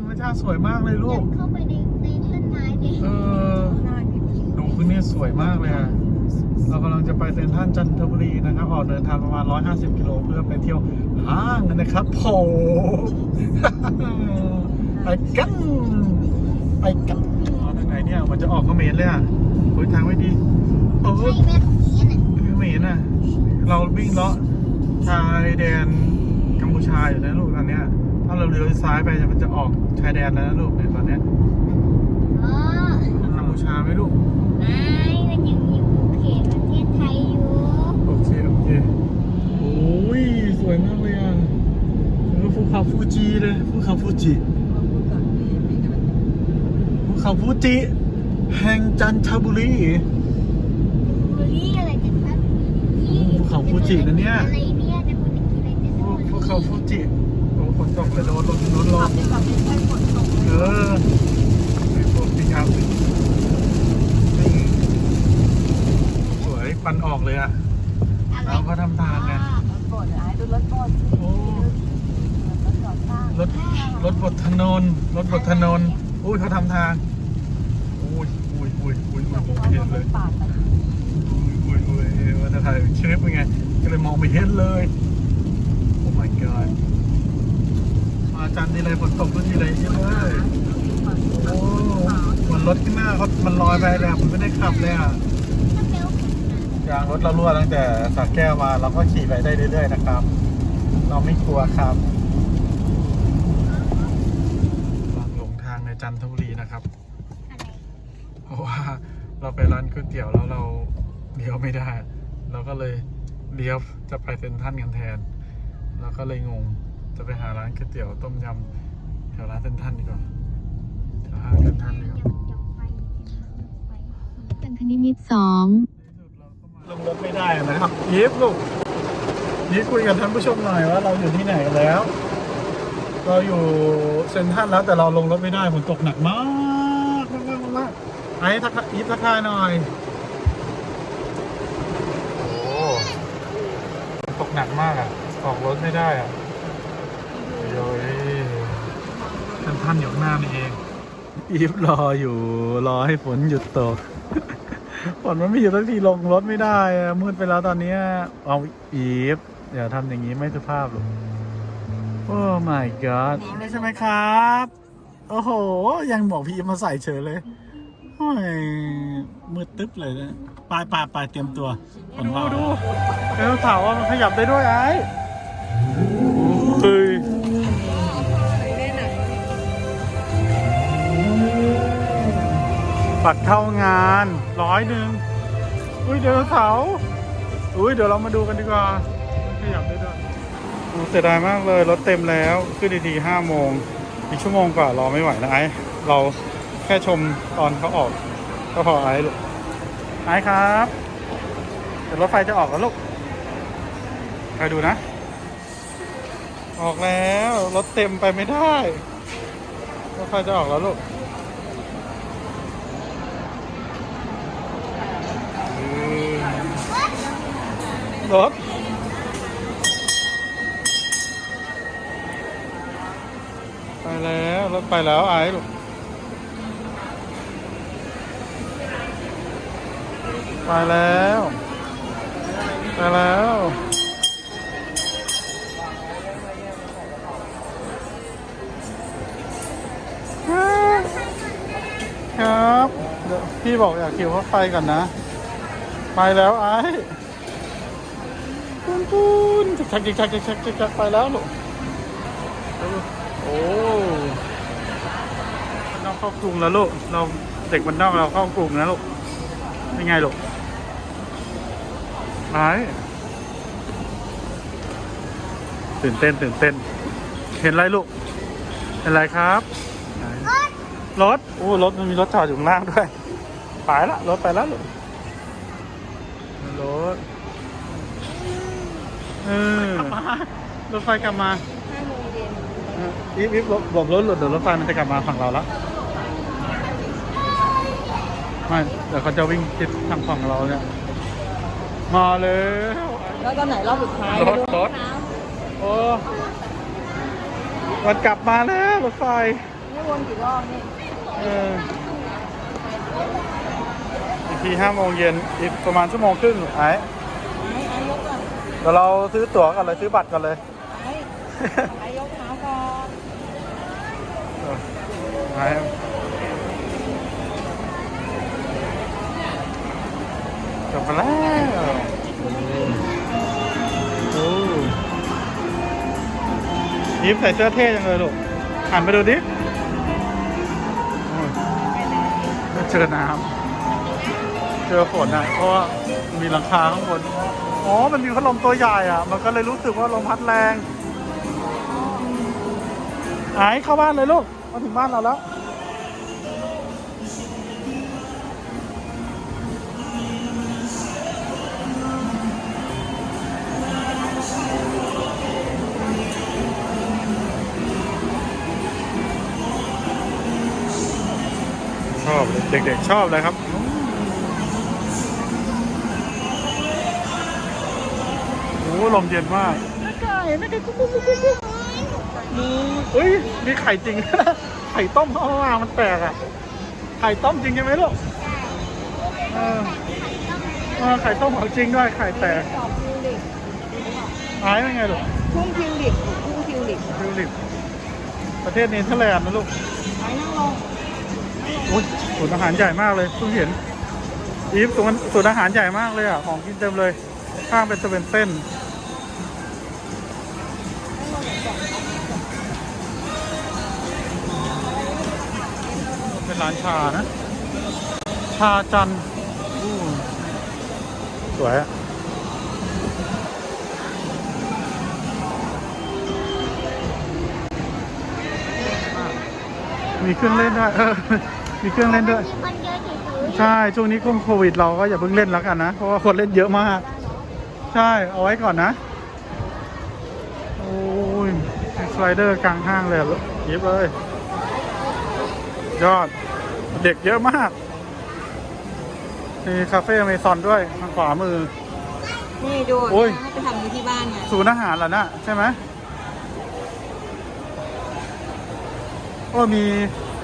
รรมชาติสวยมากเลยลูก เข้าไปในในต้นไม้ดิเออ ดูพื้นที่สวยมากเลยอะเรากำลังจะไปเซ็นทรัลจันทบุรีนะครับ ออกเดินทางประมาณ 150 กิโลเพื่อไปเที่ยวห้างนะครับโผไปกันไปกันอ๋อทางไหนเนี่ยมันจะออกเขมรเลยอะโอ้ยทางไม่ดีโอ้ใช่ยแม่ของนี้น่ะเขมรน่ะ เราวิ่งเลาะชายแดนกัมพูชาอยู่นะลูกตอนเนี้ย ถ้าเราเลี้ยวซ้ายไปมันจะออกชายแดนแล้วนะลูกเนี่ยตอนเนี้ยอ๋อกัมพูชาไหมลูก ไม่มันยังอยู่เขตประเทศไทยอยู่โอเคโอเคโอ้ยสวยมากเลยอะเออภูเขาฟูจิเลยภูเขาฟูจิภูเขาฟูจิ แห่งจันทบุรี บุรีอะไรกันครับภูเขาฟูจินะเนี่ย อะไรเนี่ยจะพูดถึงอะไรเนี่ยภูภูเขาฟูจิโอ้ฝน ตกเลยโดนรถรถลมเออไอ้พวกปิกอัพนี่สวยปันออกเลยอะอะไรเราก็ทำทางไงรถบดไอ้ดูรถบดโอ้รถก่อสร้างรถรถบดถนนรถบดถนนอุ้ยเขาทำทางอุ้ยอุ้ยอุ้ยอุ้ยอุ้ยมองไม่เห็นเลยปาดไปอุ้ยอุ้ยอุ้ยว่าจะถ่ายคลิปเป็นไงก็เลยมองไม่เห็นเลย โอ้ my god มาจันทร์ทีไรฝนตกทุกทีเลยใช่ไหมโอ้มันรถข้างหน้าเขามันลอยไปเลยอะมันไม่ได้ขับเลยอะถ้าเบลยางรถเรารั่วตั้งแต่สระแก้วมาเราก็ขี่ไปได้เรื่อยๆนะครับ เราไม่กลัวครับลองหลงทางในจันทบุรีนะครับ เพราะว่าเราไปร้านก๋วยเตี๋ยวแล้วเราเลี้ยวไม่ได้ เราก็เลยเลี้ยวจะไปเซ็นทรัลกันแทน เราก็เลยงง จะไปหาร้านก๋วยเตี๋ยวต้มยำแถวร้านเซ็นทรัลดีกว่าแถวห้างเซ็นทรัลดีกว่ากันคณิมิตสองลงรถไม่ได้นะครับยิบลูกยิบคุยกับท่านผู้ชมหน่อยว่าเราอยู่ที่ไหนกันแล้ว เราอยู่เซ็นทรัลแล้วแต่เราลงรถไม่ได้ฝนตกหนักมากมากมากมากไอ้ทักทายยิบทักทายหน่อยโอ้ฝนตกหนักมากอะออกรถไม่ได้อะโย้ย เซ็นทรัลอยู่ข้างหน้านี่เอง อีฟรออยู่รอให้ฝนหยุดตก ฝนมันไม่หยุดสักทีลงรถไม่ได้อะมืดไปแล้วตอนเนี้ยเอาอีฟอย่าทำอย่างนี้ไม่สุภาพหรอกโอ้ my god พร้อมเลยใช่ไหมครับ โอ้โห ยังบอกพี่อีฟมาใส่เฉยเลยโอ้ยมืดตึ๊บเลยนะปลายปลายปลายเตรียมตัวฝนดูดู เออถามว่ามันขยับได้ด้วยไอ้ ปักเท่างานร้อยหนึ่งอุ้ยเดี๋ยวเสาอุ้ยเดี๋ยวเรามาดูกันดีกว่าขยับได้ด้วยเสียดายมากเลยรถเต็มแล้วขึ้นดีๆห้าโมงอีกชั่วโมงกว่ารอไม่ไหวนะไอ้เราแค่ชมตอนเขาออก ก็พอไอ้ลูกไอ้ครับเดี๋ยวรถไฟจะออกแล้วลูกไปดูนะ ออกแล้วรถเต็มไปไม่ได้รถไฟจะออกแล้วลูก รถไปแล้วรถไปแล้วไอ้ลูกไปแล้วไปแล้วครับ เดี๋ยวพี่บอกอยากขี่รถไฟก่อนนะ ไปแล้วไอ้ ปุ้นปุ้นชักชักชักชักชักชักชักไปแล้วลูกโอ้มันนอกเข้ากรุงแล้วลูกเราเด็กมันนอกเราเข้ากรุงนะลูกเป็นไงลูกไหนตื่นเต้นตื่นเต้น เห็นอะไรลูกเห็นอะไรครับไหนรถโอ้รถมันมีรถจอดอยู่ข้างล่างด้วย ไปละรถไปแล้วลูกรถเออ รถไฟกลับมาห้าโมงเย็นเอออีฟอีฟหลบหลบรถหลุดเดี๋ยวรถไฟมันจะกลับมาฝั่งเราแล้วไม่เดี๋ยวเขาจะวิ่งทิศทางฝั่งเราเนี่ยมาแล้วแล้วตอนไหนรอบสุดท้ายรถรถโอ้มันกลับมาแล้วรถไฟเอไม่วนกี่รอบนี่เอออีกทีห้าโมงเย็นอีกประมาณชั่วโมงครึ่งไอ้ไอ้ไอ้ยกก่อน เดี๋ยวเราซื้อตั๋วกันเลยซื้อบัตรกันเลยไอ้ไอ้ยกเท้าก่อนไอ้จบไปแล้วโอ้ยิ้มใส่เสื้อเท่จังเลยลูกหันไปดูดิเจอน้ำเจอฝนอะเพราะว่ามีหลังคาข้างบน อ๋อ มันมีพัดลมตัวใหญ่อะ มันก็เลยรู้สึกว่าลมพัดแรงไอ้เข้าบ้านเลยลูก มาถึงบ้านเราแล้ว ชอบเลยเด็กๆชอบเลยครับ ลมเย็นมากแม่ไก่แม่ไก่กุ๊กกุ๊กกุ๊กกุ๊กกุ๊กมีเอ้ยมีไข่จริง ไข่ต้มเข้ามามันแปลกอะ ไข่ต้มจริงใช่ไหมลูกเออเออไข่ต้มของจริงด้วยไข่แตกหายเป็นไงลูกทุ่งทิวลิปทุ่งทิวลิปทิวลิปประเทศเนเธอร์แลนด์นะลูกไอ้นั่งลงอุ้ยศูนย์อาหารใหญ่มากเลยเพิ่งเห็นอีฟศูนย์ศูนย์อาหารใหญ่มากเลยอะของกินเต็มเลย ข้างเป็นสเวนเต้นเป็น ร้านชานะ ชาจันทร์อู้สวยอะมีเครื่องเล่นด้วยเออมีเครื่องเล่นด้วยมีคนเยอะเฉยใช่ ช่วงนี้ช่วงโควิดเราก็อย่าเพิ่งเล่นแล้วกันนะ เพราะว่าคนเล่นเยอะมาก ใช่ เอาไว้ก่อนนะ โอ้ยมีสไลเดอร์กลางห้างเลยยิบเลย ยอด เด็กเยอะมาก มีคาเฟ่อเมซอนด้วยทางขวามือ นี่ดูโอ้ย ให้ไปทำอยู่ที่บ้านไงศูนย์อาหารแล้วนะใช่ไหมโอ้มี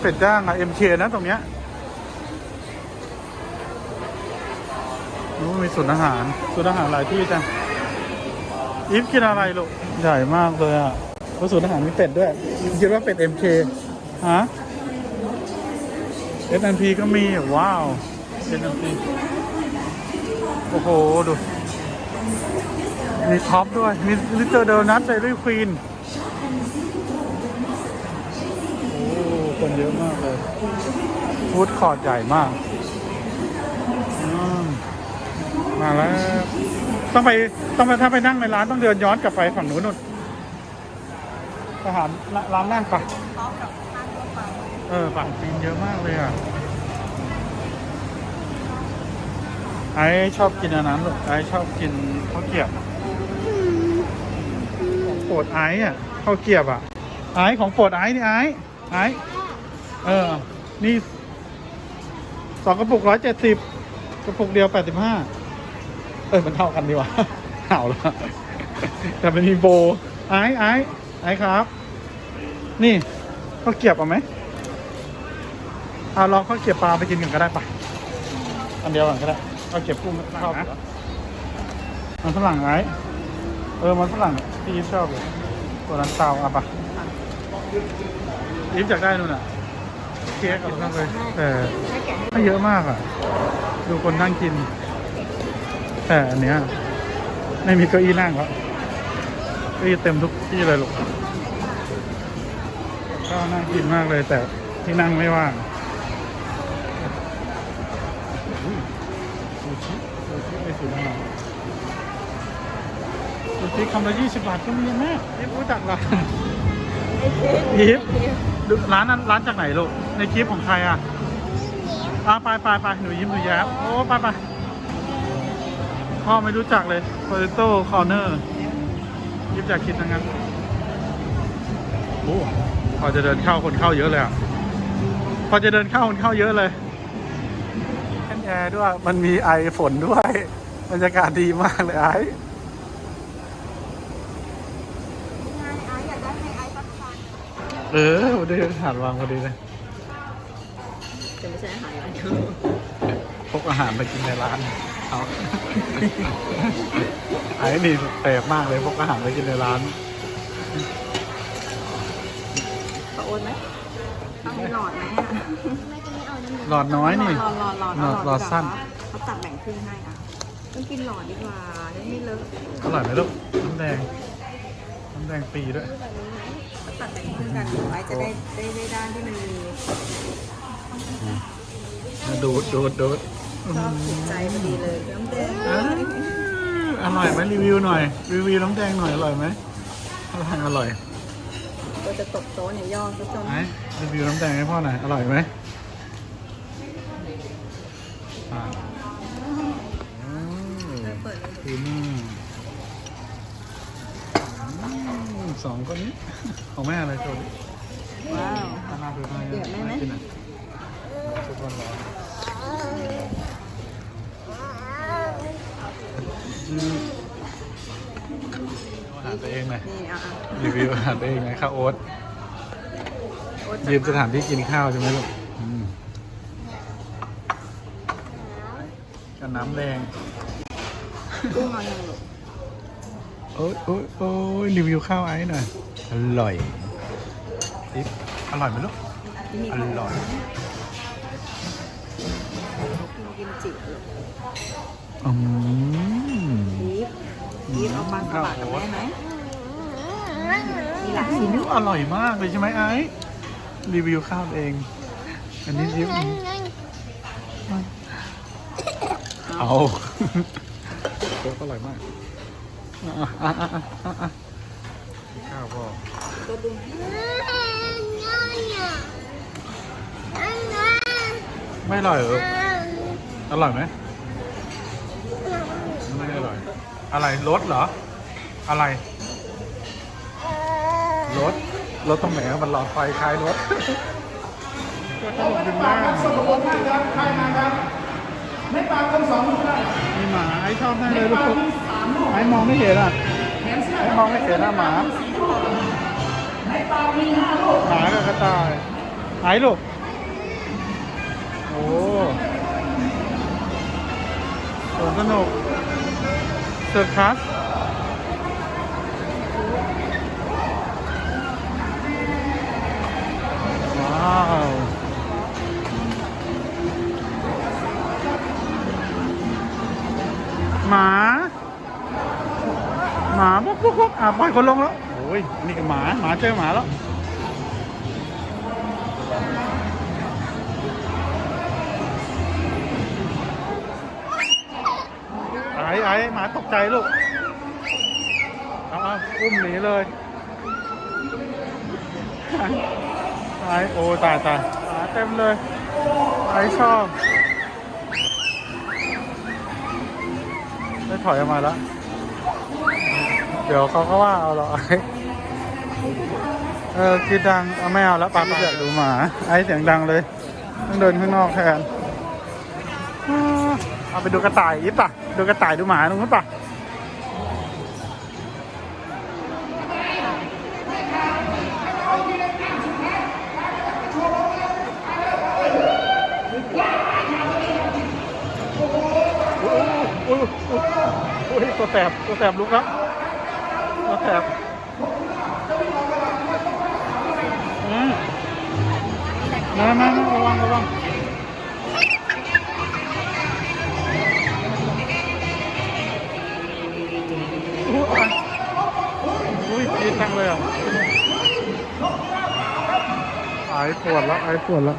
เป็ดย่างอะเอ็มเคนะตรงเนี้ยโอ้มีศูนย์อาหารศูนย์อาหารหลายที่จังอีฟกินอะไรลูกใหญ่มากเลยอะเพราะศูนย์อาหารมีเป็ดด้วยคิดว่าเป็ดเอ็มเคฮะ เอสแอนพีก็มีว้าวเอสแอนพีโอ้โห ดู มีท็อปด้วย มีลิตเตอร์เดลนัทเซรี่ควีนโอ้คนเยอะมากเลยฟูดคอร์ดใหญ่มาก มาแล้ว ต้องไปต้องไปถ้าไปนั่งในร้านต้องเดินย้อนกลับไปฝั่งนู้นนู่นอาหารร้านนั่งปะ เออฝั่งจีนเยอะมากเลยอะ ไอชอบกินอันนั้นลูกไอชอบกินข้าวเกรียบโปรดไอ้อะข้าวเกรียบอะ ไอของโปรดไอ้นี่ไอ้ไอเออ นี่สองกระปุกร้อยเจ็ดสิบกระปุกเดียวแปดสิบห้าเออมันเท่ากันดีวะเห่าแล้วแต่มันมีโบไอ้ไอ้ไอ้ครับ นี่ข้าวเกียบเอาไหม อาลองข้าวเกรียบปลาไปกินกันก็ได้ปะอันเดียวกันก็ได้ข้าวเกรียบกุ้งชอบเหรอมันฝรั่งไอ้เออมันฝรั่งที่อีฟชอบเลยตัวนั้นเตาอะปะอีฟอยากได้นู่นอะเค้กกับข้างเลยแต่ให้แกะให้ไม่เยอะมากอะ ดูคนนั่งกิน แต่อันเนี้ยไม่มีเก้าอี้นั่งแล้วเก้าอี้เต็มทุกที่เลยลูกก็น่ากินมากเลยแต่ที่นั่งไม่ว่าง ซูชิในศูนย์อาหารสุกี้คำละยี่สิบบาทก็มีแม่ยิบรู้จักร้านไอ้เค้กยิบดูร้านนั้นร้านจากไหนลูก ในคลิปของใครอะอ่าไปไปไปหนูยิ้มหนูแย้มโอ้ไปไปพ่อไม่รู้จักเลย Potato Corner ยิบอยากกินทั้งนั้นโอ้พอจะเดินเข้าคนเข้าเยอะเลยอะพอจะเดินเข้าคนเข้าเยอะเลยแอนแอร์ด้วย มันมีไอฝนด้วย บรรยากาศดีมากเลยไอไอ้อยากได้ให้ไอ้สักคันเออพอดีถาดวางพอดีเลยจะไม่ใช่อาหารร้านเขาพกอาหารไปกินในร้านเอาไอ้นี่แปลกมากเลยพกอาหารไปกินในร้านเขาโอนไหมเอามีหลอดไหมอะไม่จะไม่เอาน้ำเหลืองหลอดน้อยนี่หลอดหลอดหลอดหลอดหลอดสั้นเขาตัดแบ่งครึ่งให้อะ ต้องกินหลอดดีกว่าได้ไม่เลอะอร่อยไหมลูกน้ำแดงน้ำแดงปีด้วยเขาตัดแบ่งครึ่งกันไว้จะได้ได้ได้ด้านที่มันมีดูดดูดดูดชอบถูกใจพอดีเลยน้ำแดงอ่าอร่อยไหมรีวิวหน่อย รีวิวน้ำแดงหน่อยอร่อยไหมอร่อยอร่อยก็จะตกโต๊ะเนี่ยย่อซะจนไหนรีวิวน้ำแดงให้พ่อหน่อยอร่อยไหมอ่าอืม เปิดเลยคือหน้าอืมสองคนนี้ ของแม่อะไรโชว์ดิว้าวข้างหน้าดูหน้าเดือดไหมไหมกินอะชุดร้อนๆอืมอาหารตัวเองหน่อยนี่อะอะรีวิวอาหารตัวเองหน่อยข้าวโอ๊ตโอ๊ตยืมสถานที่กินข้าวใช่ไหมลูกอืมกับน้ำแดง กุ้งนอนยังลูกโอ้ยโอ้ยโอ้ยรีวิวข้าวไอ้หน่อย อร่อยทิปอร่อยไหมลูก ที่มีอร่อย กินกิมจิลูกอืมบีฟบีฟเอาปลาสลัดกับแม่ไหมมีหลายอืชิ้นมอร่อยมากเลยใช่ไหมไอ้รีวิวข้าวเอง อันนี้ทิปเอา โค้กอร่อยมากอะอะอะอะอะข้าวพ่อไม่อร่อยเหรออร่อยไหมไม่อร่อย อะไรรสเหรอ อะไรรถรถตรงไหนมันหลอดไฟคล้ายรถขนมากินมากครับใครมาครับ ไม่ปลาคนสองมีหมาไอ้ชอบแน่เลยลูกไอ้มองไม่เห็นอะไอ้มองไม่เห็นอะหมาหมากับกระต่ายไอ้ลูกโอ้สวนสนุกเซอร์คัส อะปล่อยคนลงแล้ว โอ้ย นี่ก็หมา หมาเจอหมาแล้ว ไอ้ไอ้หมาตกใจลูก เอาเอาอุ้มหนีเลยไอ้โอ้ตายตายหมาเต็มเลย ไอ้ชอบได้ถอยออกมาแล้ว เดี๋ยวเขาก็ว่าเอาหรอกเออคิดดังเอาไม่เอาแล้วปาไปเดี๋ยวดูหมา ไอ้เสียงดังเลยต้องเดินข้างนอกแทนเอาไปดูกระต่ายอีกป่ะ ดูกระต่ายดูหมาตรงนู้นป่ะอ้ยโอ้ยโอ้ยโอ้ยตัวแสบตัวแสบลุกแล้ว ตัวแสบอืมมามามาระวังระวังอุ้ยอุ้ยกินจังเลยอะไอปวดแล้วไอปวดแล้ว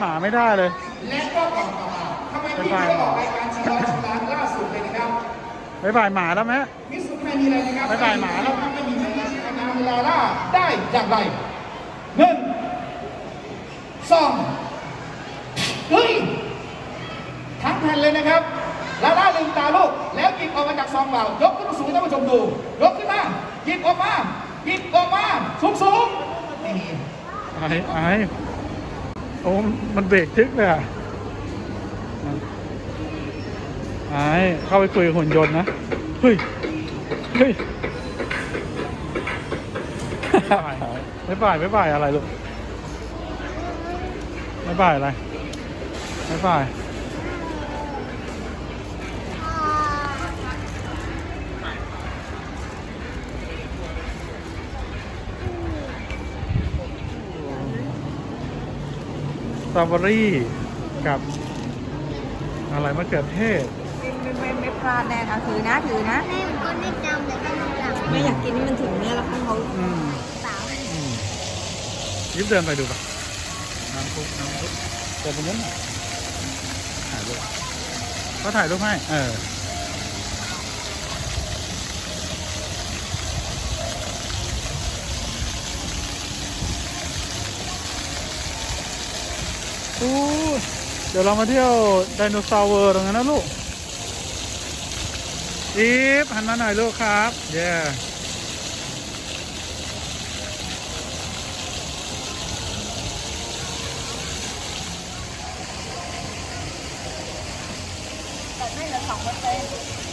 หมาไม่ได้เลย และก็ก่อนต่อมาทำไมพี่ไม่ออกรายการชิงร้อยชิงล้านล่าสุดเลยนะครับบ๊ายบายหมาแล้วไหมมิสสุดไม่มีอะไรนะครับบ๊ายบายหมาแล้วไม่มีไม่มีชิงนาเวลาล่าได้อย่างไรหนึ่งสองเฮ้ยทั้งแผ่นเลยนะครับลาล่าลืมตาลูกแล้วหยิบออกมาจากซองเปล่ายกขึ้นสูงให้ท่านผู้ชมดูยกขึ้นมาหยิบออกมาหยิบออกมาสูงสูงๆไม่มีไอ้ไอ้ โอ้มันเบรกทึกเลยอะไอ้เข้าไปคุยกับหุ่นยนต์นะ เฮ้ย เฮ้ยไม่บ่ายไม่บ่ายอะไรลูกไม่บ่ายอะไรไม่บ่าย ตรอเบอรี่กับ อะไรมะเขือเทศ ไม่ไม่ไม่พลาดแน่เอาถือนะถือนะ แม่มันก็ไม่จำแต่ก็ไม่จำไม่อยากกินนี่มันถึงเนี่ยแล้วเขาอืมเปล่าอืมยิบเดินไปดูปะน้ำพุน้ำพุเดินตรงนั้นน่ะถ่ายรูปก็ถ่ายรูปให้ เออ อู้เดี๋ยวเรามาเที่ยวไดโนเสาร์เวิร์ตรงนั้นนะลูกอีฟหันมาหน่อยลูกครับ เย้แต่ไม่เหลือสองเปอร์เซ็นต์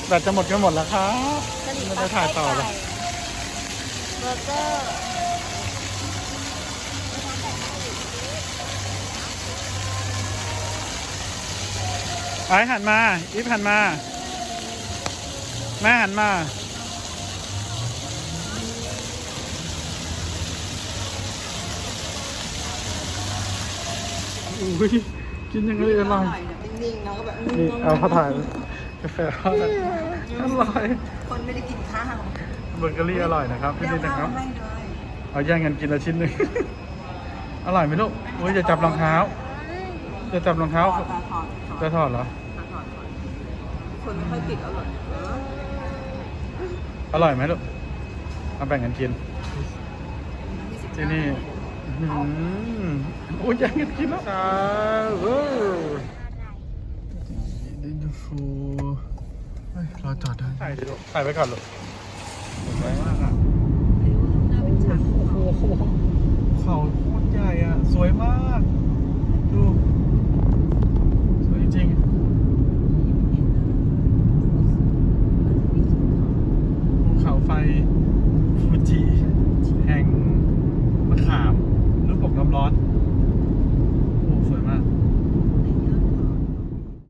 แบตจะหมดกันหมดแล้วครับไม่ได้ถ่ายต่อเลยเบอร์เกอร์ ไอ้หันมา อีฟหันมา แม่หันมาอุ้ยกินยังไงอร่อยนิ่งๆเนาะก็แบบนี่เอาพอถ่ายกาแฟทอดอะอร่อยคนไม่ได้กินข้าวเบเกอรี่อร่อยนะครับที่เดี๋ยวนี่นะคข้ารัวบให้เลยเอาแย่งกันกินละชิ้นหนึ่งอร่อยไหมลูกอุ้ยจะจับรองเท้าจะจับรองเท้า จะถอดเหรอคนไม่ค่อยติดอร่อยอร่อยไหมลูกมาแบ่งกันกินที่นี่อุ้ยยังกันกินแล้วจ้าเดิฟูราจอดได้ใส่ลูกใส่ไปก่อนลูกสวยมากอะโอ้โหเขาโคตรใหญ่อะ สวยมาก